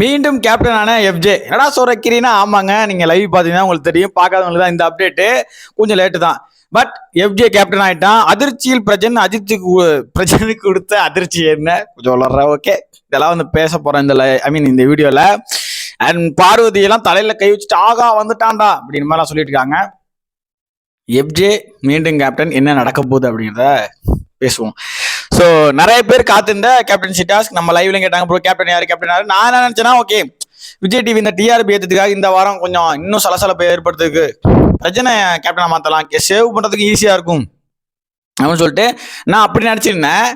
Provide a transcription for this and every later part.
மீண்டும் கேப்டனான எஃப்ஜே என்னடா சொல்றீங்கன்னா ஆமாங்க. நீங்க லைவ் பார்த்தீங்கன்னா உங்களுக்கு தெரியும். பார்க்காதவங்களுக்கு தான் இந்த அப்டேட்டு கொஞ்சம் லேட்டு தான். பட் எஃப்ஜே கேப்டன் ஆயிட்டான். அதிர்ச்சியில் பிரஜன் அதிர்ச்சிக்கு பிரஜனுக்கு கொடுத்த அதிர்ச்சி என்ன? கொஞ்சம் வளர்ற ஓகே இதெல்லாம் வந்து பேச போறேன் இந்த ஐ மீன் இந்த வீடியோல அண்ட் பார்வதி எல்லாம் தலையில கை வச்சுட்டு ஆகா வந்துட்டான்டா அப்படின்னு மாதிரிலாம் சொல்லிட்டு இருக்காங்க. எஃப்ஜே மீண்டும் கேப்டன் என்ன நடக்க போகுது அப்படிங்கிறத பேசுவோம். ஸோ நிறைய பேர் காத்திருந்த கேப்டன்சி டாஸ்க் நம்ம லைவ்ல கேட்டாங்க ப்ரோ கேப்டன் யார்? கேப்டன் யார்? நான் என்ன நினைச்சேன்னா ஓகே விஜய் டிவி இந்த டிஆர்பி ஏற்றதுக்காக இந்த வாரம் கொஞ்சம் இன்னும் சலசலப்பை ஏற்படுத்துறதுக்கு பிரச்சனை கேப்டனை மாற்றலாம் சேவ் பண்ணுறதுக்கு ஈஸியாக இருக்கும் அப்படின்னு சொல்லிட்டு நான் அப்படி நினச்சிருந்தேன்.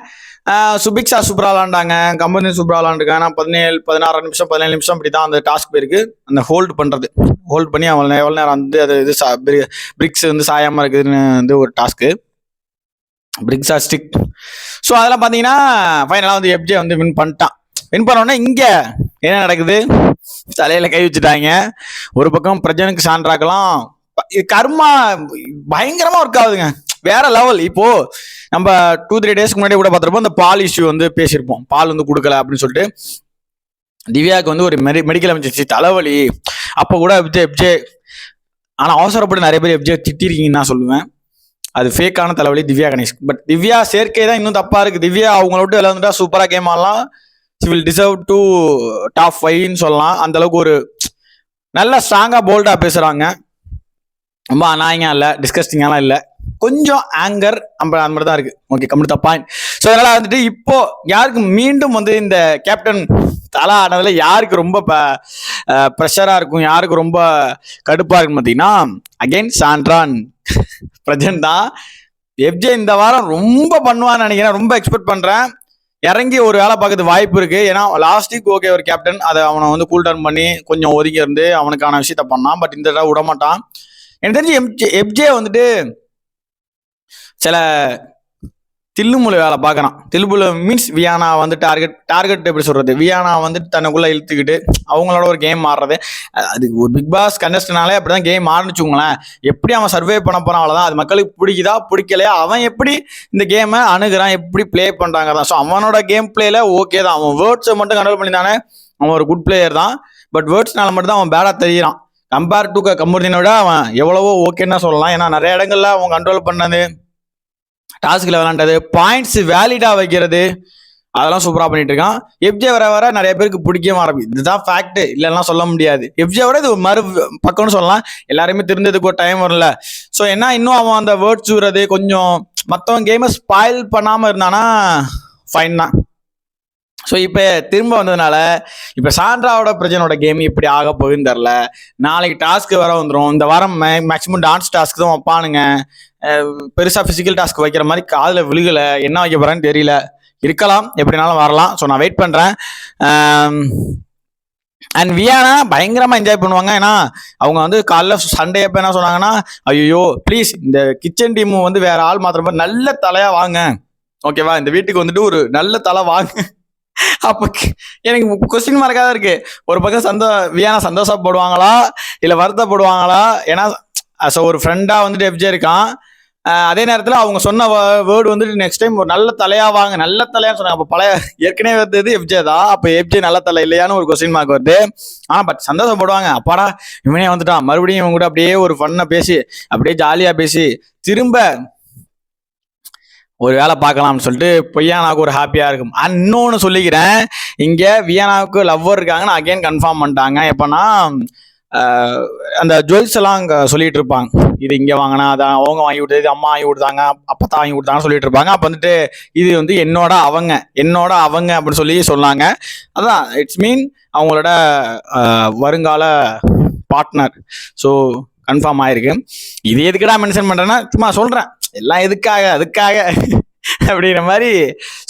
சுபிக்ஷா சூப்பராக விளாண்டாங்க கம்பெனி சூப்பராக விளாண்டுருக்காங்க நான் பதினேழு பதினாறு நிமிஷம் பதினேழு நிமிஷம் இப்படி தான் அந்த டாஸ்க் போயிருக்கு. அந்த ஹோல்டு பண்ணுறது ஹோல்ட் பண்ணி அவ்வளோ எவ்வளோ நேரம் வந்து அது இது பிரிக்ஸ் வந்து சாயாமல் இருக்குதுன்னு வந்து ஒரு டாஸ்க்கு பிரிக்ஸா ஸ்டிக் ஸோ அதெல்லாம் பார்த்தீங்கன்னா ஃபைனலாக வந்து எப்ஜே வந்து வின் பண்ணிட்டான். வின் பண்ணோன்னா இங்கே என்ன நடக்குது? தலையில் கை வச்சுட்டாங்க. ஒரு பக்கம் பிரஜனுக்கு சான்றாக்கலாம். இது கர்மா பயங்கரமாக ஒர்க் ஆகுதுங்க. வேற லெவல் இப்போ நம்ம டூ த்ரீ டேஸ்க்கு முன்னாடி கூட பார்த்துருப்போம். இந்த பால் இஷ்யூ வந்து பேசியிருப்போம். பால் வந்து கொடுக்கல அப்படின்னு சொல்லிட்டு. திவ்யாவுக்கு வந்து ஒரு மெடி மெடிக்கல் அமைச்சிருச்சு தலைவலி. அப்போ கூட எப்ஜே எப்ஜே ஆனால் அவசரப்பட்டு நிறைய பேர் எப்ஜே திட்டிருக்கீங்கன்னு நான் சொல்லுவேன். அது ஃபேக்கான தலைவலி திவ்யா கணேஷ். பட் திவ்யா சேர்க்கை தான் இன்னும் தப்பா இருக்கு. திவ்யா அவங்கள விட்டு விளையாண்டுட்டா சூப்பரா கேம் ஆடலாம். She will deserve to top ஃபைவ்னு சொல்லலாம். அந்த அளவுக்கு ஒரு நல்ல ஸ்ட்ராங்கா போல்டா பேசுறாங்க. ரொம்ப அநாயகம் இல்லை டிஸ்கஸ்டிங்காலாம் இல்லை. கொஞ்சம் ஆங்கர் நம்ம அந்த மாதிரி தான் இருக்கு. ஓகே கம்மிட்டு பாயிண்ட் ஸோ அதனால வந்துட்டு இப்போ யாருக்கு மீண்டும் வந்து இந்த கேப்டன் தலா ஆனதுல யாருக்கு ரொம்ப ப்ரெஷராக இருக்கும்? யாருக்கு ரொம்ப கடுப்பாக இருக்குன்னு பார்த்தீங்கன்னா அகைன் சாண்ட்ரான். பிரஜன் தான் எஃப்ஜே இந்த வாரம் ரொம்ப பண்ணுவான்னு நினைக்கிறேன். ரொம்ப எக்ஸ்பெக்ட் பண்ணுறேன் இறங்கி ஒரு வேலை பார்க்கறது வாய்ப்பு இருக்குது ஏன்னா லாஸ்ட் வீக் ஓகே ஒரு கேப்டன் அதை அவனை வந்து கூல் டவுன் பண்ணி கொஞ்சம் ஒதுங்கி இருந்து அவனுக்கான விஷயத்த பண்ணான். பட் இந்த தடவை விட மாட்டான் எனக்கு தெரிஞ்சு எம்ஜே எஃப்ஜே வந்துட்டு சில தில்லுமுலை வேலை பார்க்கறான். தில்லுமுலை மீன்ஸ் வியானா வந்து டார்கெட் டார்கெட் எப்படி சொல்றது? வியானா வந்துட்டு தனக்குள்ள இழுத்துக்கிட்டு அவங்களோட ஒரு கேம் ஆடுறது. அது ஒரு பிக் பாஸ் கண்டஸ்டனாலே அப்படிதான் கேம் ஆரம்பிச்சுங்களேன் எப்படி அவன் சர்வே பண்ண போறான் அவ்வளோதான் அது மக்களுக்கு பிடிக்குதா பிடிக்கலையா? அவன் எப்படி இந்த கேமை அணுகிறான் எப்படி ப்ளே பண்றாங்க தான் ஸோ அவனோட கேம் பிளேல ஓகே தான். அவன் வேர்ட்ஸை மட்டும் கண்ட்ரோல் பண்ணிதானே அவன் ஒரு குட் பிளேயர் தான். பட் வேர்ட்ஸ்னால மட்டும் தான் அவன் பேடா தெரியிறான். கம்பேர் டு கமுருதினை விட அவன் எவ்வளவோ ஓகேன்னு சொல்லலாம். ஏன்னா நிறைய இடங்கள்ல அவன் கண்ட்ரோல் பண்ணது டாஸ்கில் விளாண்டது பாயிண்ட்ஸ் வேலிடாக வைக்கிறது. அதெல்லாம் சூப்பராக பண்ணிட்டு இருக்கான். எஃப்ஜே வர வர நிறைய பேருக்கு பிடிக்கவும் ஆரம்பிக்கும் இதுதான் ஃபேக்ட் இல்லைன்னா சொல்ல முடியாது. எஃப்ஜே விட இது மறு பக்கம்னு சொல்லலாம். எல்லாருமே திருந்ததுக்கு ஒரு டைம் வரல ஸோ என்ன இன்னும் அவன் அந்த வேர்ட்ஸ் விடுறது கொஞ்சம் மற்றவன் கேமை ஸ்பாயில் பண்ணாமல் இருந்தானா ஃபைன் தான். ஸோ இப்போ திரும்ப வந்ததுனால இப்போ சாண்ட்ராவோட பிரஜனோட கேம் இப்படி ஆக போகுதுன்னு தெரில நாளைக்கு டாஸ்க்கு வர வந்துடும் இந்த வாரம் மேக்ஸிமம் டான்ஸ் டாஸ்க்கு தான் வைப்பானுங்க. பெருசாக ஃபிசிக்கல் டாஸ்க் வைக்கிற மாதிரி காதில் விழுகலை என்ன வைக்க போகிறேன்னு தெரியல. இருக்கலாம் எப்படினாலும் வரலாம். ஸோ நான் வெயிட் பண்ணுறேன் அண்ட் வியானா பயங்கரமாக என்ஜாய் பண்ணுவாங்க. ஏன்னா அவங்க வந்து காலைல சண்டே அப்போ என்ன சொன்னாங்கன்னா ஐயோ ப்ளீஸ் இந்த கிச்சன் டீம் வந்து வேற ஆள் மாத்திர மாதிரி நல்ல தலையாக வாங்க. ஓகேவா இந்த வீட்டுக்கு வந்துட்டு ஒரு நல்ல தலை வாங்க. அப்போ எனக்கு கொஸ்டின் மார்க்காக தான் இருக்கு. ஒரு பக்கம் சந்தோ வியானா சந்தோஷப்படுவாங்களா? இல்லை வருத்தப்படுவாங்களா? ஏன்னா ஸோ ஒரு ஃப்ரெண்டாக வந்துட்டு எஃப்ஜே இருக்கான். அதே நேரத்தில் அவங்க சொன்ன வேர்டு வந்துட்டு நெக்ஸ்ட் டைம் ஒரு நல்ல தலையா வாங்க நல்ல தலையான்னு சொன்னாங்க. அப்போ பழைய ஏற்கனவே வந்தது எஃப்ஜே தான். அப்போ எஃப்ஜே நல்ல தலை இல்லையான்னு ஒரு கொஸ்டின் மார்க் வருது. ஆனால் பட் சந்தோஷப்படுவாங்க அப்பாடா இவனே வந்துட்டான். மறுபடியும் இவங்க கூட அப்படியே ஒரு ஃபன்னை பேசி அப்படியே ஜாலியாக பேசி திரும்ப ஒரு வேலை பார்க்கலாம்னு சொல்லிட்டு பொய்யானாவுக்கு ஒரு ஹாப்பியாக இருக்கும். இன்னொன்று சொல்லிக்கிறேன். இங்கே வியானாவுக்கு லவ்வர் இருக்காங்கன்னு அகைன் கன்ஃபார்ம் பண்ணிட்டாங்க. எப்போனா அந்த ஜுவல்ஸ் எல்லாம் அங்கே சொல்லிட்டு இருப்பாங்க. இது இங்கே வாங்கினா அதான் அவங்க வாங்கி கொடுத்தது இது அம்மா வாங்கி கொடுத்தாங்க அப்பா வாங்கி கொடுத்தாங்கன்னு சொல்லிட்டு இருப்பாங்க. அப்போ வந்துட்டு இது வந்து என்னோட அவங்க என்னோட அவங்க அப்படின்னு சொல்லி சொன்னாங்க. அதான் இட்ஸ் மீன் அவங்களோட வருங்கால பார்ட்னர் ஸோ கன்ஃபார்ம் ஆயிருக்கு. இது எதுக்குடா மென்ஷன் பண்ணுறேன்னா சும்மா சொல்கிறேன் எல்லாம் எதுக்காக அதுக்காக அப்படிங்கிற மாதிரி.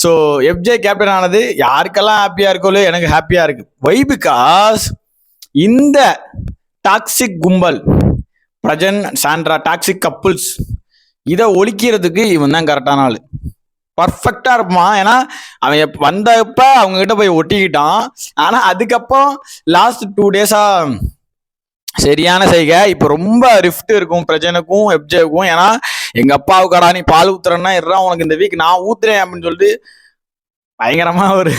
ஸோ எஃப்ஜே கேப்டன் ஆனது யாருக்கெல்லாம் ஹாப்பியாக இருக்கோ எனக்கு ஹாப்பியாக இருக்குது வை பிகாஸ் இந்த டாக்ஸிக் கும்பல் பிரஜன் சாண்ட்ரா டாக்ஸிக் கப்புள்ஸ் இதை ஒழிக்கிறதுக்கு இவன் தான் கரெக்டான ஆள். பர்ஃபெக்டாக இருப்பான். ஏன்னா அவன் எப்ப- வந்தப்ப அவங்ககிட்ட போய் ஒட்டிக்கிட்டான். ஆனால் அதுக்கப்புறம் லாஸ்ட் டூ டேஸாக சரியான செய்கை. இப்போ ரொம்ப ரிஃப்ட் இருக்கும் பிரஜனுக்கும் எப்ஜேக்கும் ஏன்னா எங்கள் அப்பாவுக்காடா நீ பால் ஊத்துறேன்னா இருறா உனக்கு இந்த வீக் நான் ஊத்துறேன் அப்படின்னு சொல்லிட்டு பயங்கரமா ஒரு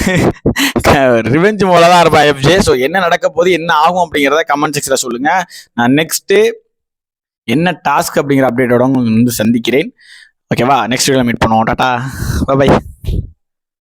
ரிவெஞ்ச் போல தான் இருப்பேன் எஃப்ஜே ஸோ என்ன நடக்க போகுது என்ன ஆகும் அப்படிங்கிறத கமெண்ட் செக்ஷனில் சொல்லுங்க. நான் நெக்ஸ்ட் என்ன டாஸ்க் அப்படிங்கிற அப்டேட்டோட வந்து சந்திக்கிறேன். ஓகேவா நெக்ஸ்ட் வீடியோவில் மீட் பண்ணுவோம். Tata by